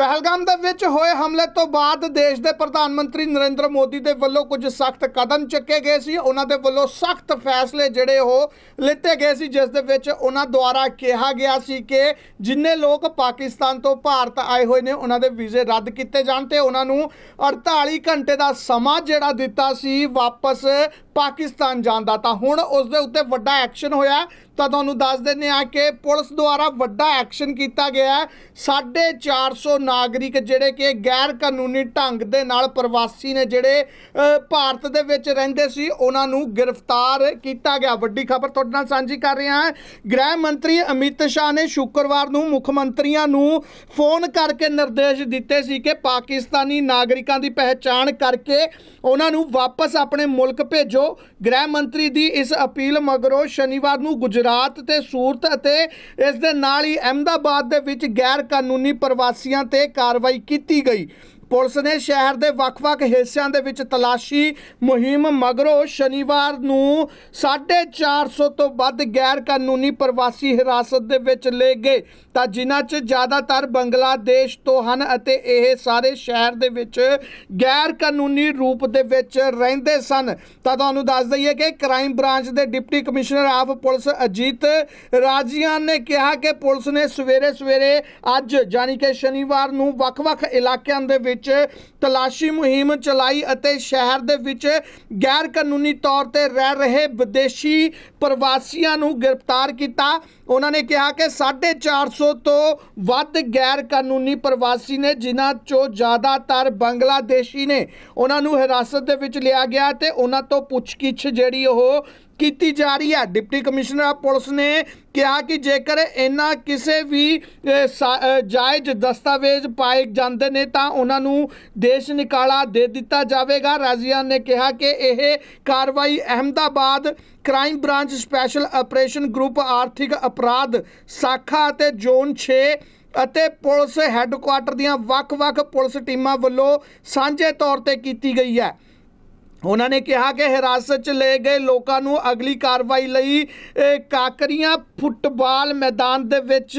ਪਹਿਲਗਾਮ ਦੇ ਵਿੱਚ ਹੋਏ ਹਮਲੇ ਤੋਂ ਬਾਅਦ ਦੇਸ਼ ਦੇ ਪ੍ਰਧਾਨ ਮੰਤਰੀ ਨਰਿੰਦਰ ਮੋਦੀ ਦੇ ਵੱਲੋਂ ਕੁਝ ਸਖਤ ਕਦਮ ਚੁੱਕੇ ਗਏ ਸੀ। ਉਹਨਾਂ ਦੇ ਵੱਲੋਂ ਸਖਤ ਫੈਸਲੇ ਜਿਹੜੇ ਉਹ ਲਿੱਤੇ ਗਏ ਸੀ, ਜਿਸ ਦੇ ਵਿੱਚ ਉਹਨਾਂ ਦੁਆਰਾ ਕਿਹਾ ਗਿਆ ਸੀ ਕਿ ਜਿੰਨੇ ਲੋਕ ਪਾਕਿਸਤਾਨ ਤੋਂ ਭਾਰਤ ਆਏ ਹੋਏ ਨੇ, ਉਹਨਾਂ ਦੇ ਵੀਜ਼ੇ ਰੱਦ ਕੀਤੇ ਜਾਣ ਤੇ ਉਹਨਾਂ ਨੂੰ 48 ਘੰਟੇ ਦਾ ਸਮਾਂ ਜਿਹੜਾ ਦਿੱਤਾ ਸੀ, ਵਾਪਸ ਪਾਕਿਸਤਾਨ ਜਾਣ ਦਾ। ਤਾਂ ਹੁਣ ਉਸ ਦੇ ਉੱਤੇ ਵੱਡਾ ਐਕਸ਼ਨ ਹੋਇਆ ਤਾਂ ਤੁਹਾਨੂੰ ਦੱਸ ਦਿੰਦੇ ਆ ਕਿ ਪੁਲਿਸ ਦੁਆਰਾ ਵੱਡਾ ਐਕਸ਼ਨ ਕੀਤਾ ਗਿਆ ਹੈ। 450 ਨਾਗਰਿਕ ਜਿਹੜੇ ਕਿ ਗੈਰ ਕਾਨੂੰਨੀ ਢੰਗ ਦੇ ਨਾਲ ਪ੍ਰਵਾਸੀ ਨੇ, ਜਿਹੜੇ ਭਾਰਤ ਦੇ ਵਿੱਚ ਰਹਿੰਦੇ ਸੀ, ਉਹਨਾਂ ਨੂੰ ਗ੍ਰਿਫਤਾਰ ਕੀਤਾ ਗਿਆ। ਵੱਡੀ ਖਬਰ ਤੁਹਾਡੇ ਨਾਲ ਸਾਂਝੀ ਕਰ ਰਹੇ ਹਾਂ। ਗ੍ਰਹਿ ਮੰਤਰੀ ਅਮਿਤ ਸ਼ਾਹ ਨੇ ਸ਼ੁੱਕਰਵਾਰ ਨੂੰ ਮੁੱਖ ਮੰਤਰੀਆਂ ਨੂੰ ਫੋਨ ਕਰਕੇ ਨਿਰਦੇਸ਼ ਦਿੱਤੇ ਸੀ ਕਿ ਪਾਕਿਸਤਾਨੀ ਨਾਗਰਿਕਾਂ ਦੀ ਪਹਿਚਾਣ ਕਰਕੇ ਉਹਨਾਂ ਨੂੰ ਵਾਪਸ ਆਪਣੇ ਮੁਲਕ ਭੇਜੋ। ਗ੍ਰਹਿ ਮੰਤਰੀ ਦੀ ਇਸ ਅਪੀਲ ਮਗਰੋਂ ਸ਼ਨੀਵਾਰ ਨੂੰ ਗੁਜਰਾਤ ਤੇ ਸੂਰਤ ਅਤੇ ਇਸ ਦੇ ਨਾਲ ਹੀ ਅਹਿਮਦਾਬਾਦ ਦੇ ਵਿੱਚ ਗੈਰ ਕਾਨੂੰਨੀ ਪ੍ਰਵਾਸੀਆਂ ਤੇ ਕਾਰਵਾਈ ਕੀਤੀ ਗਈ। ਪੁਲਿਸ ਨੇ ਸ਼ਹਿਰ ਦੇ ਵੱਖ-ਵੱਖ ਹਿੱਸਿਆਂ ਦੇ ਵਿੱਚ ਤਲਾਸ਼ੀ ਮੁਹਿੰਮ ਮਗਰੋਂ ਸ਼ਨੀਵਾਰ ਨੂੰ 450 ਤੋਂ ਵੱਧ ਗੈਰ ਕਾਨੂੰਨੀ ਪ੍ਰਵਾਸੀ ਹਿਰਾਸਤ ਦੇ ਵਿੱਚ ਲਏ ਗਏ। ਤਾਂ ਜਿਨ੍ਹਾਂ 'ਚ ਜ਼ਿਆਦਾਤਰ ਬੰਗਲਾਦੇਸ਼ ਤੋਂ ਹਨ ਅਤੇ ਇਹ ਸਾਰੇ ਸ਼ਹਿਰ ਦੇ ਵਿੱਚ ਗੈਰ ਕਾਨੂੰਨੀ ਰੂਪ ਦੇ ਵਿੱਚ ਰਹਿੰਦੇ ਸਨ। ਤਾਂ ਤੁਹਾਨੂੰ ਦੱਸ ਦਈਏ ਕਿ ਕ੍ਰਾਈਮ ਬ੍ਰਾਂਚ ਦੇ deputy commissioner of police Ajit Rajian ਨੇ ਕਿਹਾ ਕਿ ਪੁਲਿਸ ਨੇ ਸਵੇਰੇ ਸਵੇਰੇ ਅੱਜ, ਯਾਨੀ ਕਿ ਸ਼ਨੀਵਾਰ ਨੂੰ ਵੱਖ-ਵੱਖ ਇਲਾਕਿਆਂ ਦੇ ਵਿੱਚ ਤਲਾਸ਼ੀ ਮੁਹਿੰਮ ਚਲਾਈ ਅਤੇ ਸ਼ਹਿਰ ਦੇ ਵਿੱਚ ਗੈਰ ਕਾਨੂੰਨੀ ਤੌਰ ਤੇ ਰਹਿ ਰਹੇ ਵਿਦੇਸ਼ੀ ਪ੍ਰਵਾਸੀਆਂ ਨੂੰ ਗ੍ਰਿਫਤਾਰ ਕੀਤਾ। ਉਹਨਾਂ ਨੇ ਕਿਹਾ ਕਿ 450 ਤੋਂ ਵੱਧ ਗੈਰ ਕਾਨੂੰਨੀ ਪ੍ਰਵਾਸੀ ਨੇ, ਜਿਨ੍ਹਾਂ ਚੋਂ ਜ਼ਿਆਦਾਤਰ ਬੰਗਲਾਦੇਸ਼ੀ ਨੇ, ਉਹਨਾਂ ਨੂੰ ਹਿਰਾਸਤ ਦੇ ਵਿੱਚ ਲਿਆ ਗਿਆ ਤੇ ਉਹਨਾਂ ਤੋਂ ਪੁੱਛਗਿੱਛ ਜਿਹੜੀ ਉਹ ਕੀਤੀ ਜਾ ਰਹੀ ਹੈ। ਡਿਪਟੀ ਕਮਿਸ਼ਨਰ ਆਫ ਪੁਲਿਸ ਨੇ ਕਿਹਾ ਕਿ ਜੇਕਰ ਇਹਨਾਂ ਕਿਸੇ ਵੀ ਸਾ- ਜਾਇਜ਼ ਦਸਤਾਵੇਜ਼ ਪਾਏ ਜਾਂਦੇ ਨੇ, ਤਾਂ ਉਹਨਾਂ ਨੂੰ ਦੇਸ਼ ਨਿਕਾਲਾ ਦੇ ਦਿੱਤਾ ਜਾਵੇਗਾ। ਰਾਜ਼ੀਆਨ ਨੇ ਕਿਹਾ ਕਿ ਇਹ ਕਾਰਵਾਈ Ahmedabad crime branch special operation group ਆਰਥਿਕ ਅਪਰਾਧ ਸਾਖਾ ਅਤੇ ਜ਼ੋਨ 6 ਅਤੇ ਪੁਲਿਸ ਹੈੱਡਕੁਆਟਰ ਦੀਆਂ ਵੱਖ-ਵੱਖ ਪੁਲਿਸ ਟੀਮਾਂ ਵੱਲੋਂ ਸਾਂਝੇ ਤੌਰ ਤੇ ਕੀਤੀ ਗਈ ਹੈ। ਉਹਨਾਂ ਨੇ ਕਿਹਾ ਕਿ ਹਿਰਾਸਤ 'ਚ ਲਏ ਗਏ ਲੋਕਾਂ ਨੂੰ ਅਗਲੀ ਕਾਰਵਾਈ ਲਈ ਕਾਕਰੀਆਂ ਫੁੱਟਬਾਲ ਮੈਦਾਨ ਦੇ ਵਿੱਚ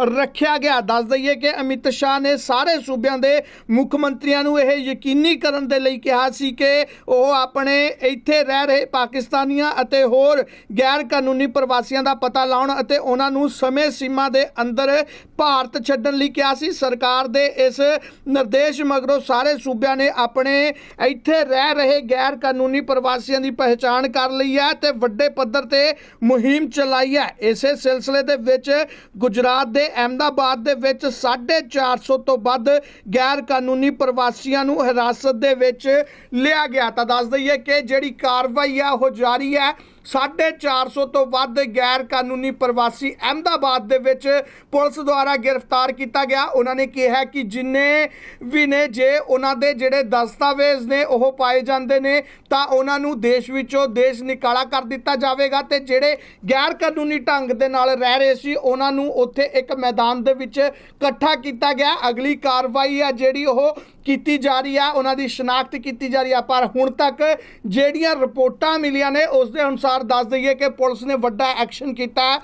ਰੱਖਿਆ ਗਿਆ। ਦੱਸ ਦਈਏ ਕਿ ਅਮਿਤ ਸ਼ਾਹ ਨੇ ਸਾਰੇ ਸੂਬਿਆਂ ਦੇ ਮੁੱਖ ਮੰਤਰੀਆਂ ਨੂੰ ਇਹ ਯਕੀਨੀ ਕਰਨ ਦੇ ਲਈ ਕਿਹਾ ਸੀ ਕਿ ਉਹ ਆਪਣੇ ਇੱਥੇ ਰਹਿ ਰਹੇ ਪਾਕਿਸਤਾਨੀਆਂ ਅਤੇ ਹੋਰ ਗੈਰ ਕਾਨੂੰਨੀ ਪ੍ਰਵਾਸੀਆਂ ਦਾ ਪਤਾ ਲਾਉਣ ਅਤੇ ਉਹਨਾਂ ਨੂੰ ਸਮੇਂ ਸੀਮਾ ਦੇ ਅੰਦਰ ਭਾਰਤ ਛੱਡਣ ਲਈ ਕਿਹਾ ਸੀ। ਸਰਕਾਰ ਦੇ ਇਸ ਨਿਰਦੇਸ਼ ਮਗਰੋਂ ਸਾਰੇ ਸੂਬਿਆਂ ਨੇ ਆਪਣੇ ਇੱਥੇ ਰਹਿ ਰਹੇ ਗੈਰ ਕਾਨੂੰਨੀ ਪ੍ਰਵਾਸੀਆਂ ਦੀ ਪਹਿਚਾਣ ਕਰ ਲਈ ਹੈ ਤੇ ਵੱਡੇ ਪੱਧਰ ਤੇ ਮੁਹਿੰਮ ਚਲਾਈ ਹੈ। ਇਸੇ ਸਿਲਸਿਲੇ ਦੇ ਵਿੱਚ ਗੁਜਰਾਤ ਦੇ ਅਹਿਮਦਾਬਾਦ ਦੇ ਵਿੱਚ 450 ਤੋਂ ਵੱਧ ਗੈਰ ਕਾਨੂੰਨੀ ਪ੍ਰਵਾਸੀਆਂ ਨੂੰ ਹਿਰਾਸਤ ਦੇ ਵਿੱਚ ਲਿਆ ਗਿਆ। ਤਾਂ ਦੱਸ ਦਈਏ ਕਿ ਜਿਹੜੀ ਕਾਰਵਾਈ ਆ, ਉਹ ਜਾਰੀ ਹੈ। 450 ਤੋਂ ਵੱਧ ਗੈਰ ਕਾਨੂੰਨੀ ਪ੍ਰਵਾਸੀ ਅਹਿਮਦਾਬਾਦ ਦੇ ਵਿੱਚ ਪੁਲਿਸ ਦੁਆਰਾ ਗ੍ਰਿਫਤਾਰ ਕੀਤਾ ਗਿਆ। ਉਹਨਾਂ ਨੇ ਕਿਹਾ ਕਿ ਜਿੰਨੇ ਵੀ ਨੇ, ਜੇ ਉਹਨਾਂ ਦੇ ਜਿਹੜੇ ਦਸਤਾਵੇਜ਼ ਨੇ ਉਹ ਪਾਏ ਜਾਂਦੇ ਨੇ, ਤਾਂ ਉਹਨਾਂ ਨੂੰ ਦੇਸ਼ ਵਿੱਚੋਂ ਦੇਸ਼ ਨਿਕਾਲਾ ਕਰ ਦਿੱਤਾ ਜਾਵੇਗਾ ਤੇ ਜਿਹੜੇ ਗੈਰ ਕਾਨੂੰਨੀ ਢੰਗ ਦੇ ਨਾਲ ਰਹਿ ਰਹੇ ਸੀ, ਉਹਨਾਂ ਨੂੰ ਉੱਥੇ ਇੱਕ ਮੈਦਾਨ ਦੇ ਵਿੱਚ ਇਕੱਠਾ ਕੀਤਾ ਗਿਆ। ਅਗਲੀ ਕਾਰਵਾਈ ਆ ਜਿਹੜੀ ਉਹ ਕੀਤੀ ਜਾ ਰਹੀ ਆ, ਉਹਨਾਂ ਦੀ ਸ਼ਨਾਖਤ ਕੀਤੀ ਜਾ ਰਹੀ ਆ। ਪਰ ਹੁਣ ਤੱਕ ਜਿਹੜੀਆਂ ਰਿਪੋਰਟਾਂ ਮਿਲੀਆਂ ਨੇ, ਉਸ ਦੇ ਅਨੁਸਾਰ ਦੱਸ ਦਈਏ ਕਿ ਪੁਲਿਸ ਨੇ ਵੱਡਾ ਐਕਸ਼ਨ ਕੀਤਾ।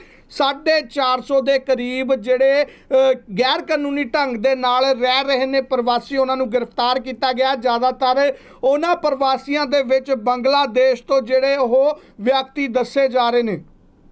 ਹੈ 450 ਦੇ ਕਰੀਬ ਜਿਹੜੇ ਗੈਰ ਕਾਨੂੰਨੀ ਢੰਗ ਦੇ ਨਾਲ ਰਹਿ ਰਹੇ ਨੇ ਪ੍ਰਵਾਸੀ, ਉਹਨਾਂ ਨੂੰ ਗ੍ਰਿਫਤਾਰ ਕੀਤਾ ਗਿਆ। ਜ਼ਿਆਦਾਤਰ ਉਹਨਾਂ ਪ੍ਰਵਾਸੀਆਂ ਦੇ ਵਿੱਚ ਬੰਗਲਾਦੇਸ਼ ਤੋਂ ਜਿਹੜੇ ਉਹ ਵਿਅਕਤੀ ਦੱਸੇ ਜਾ ਰਹੇ ਨੇ।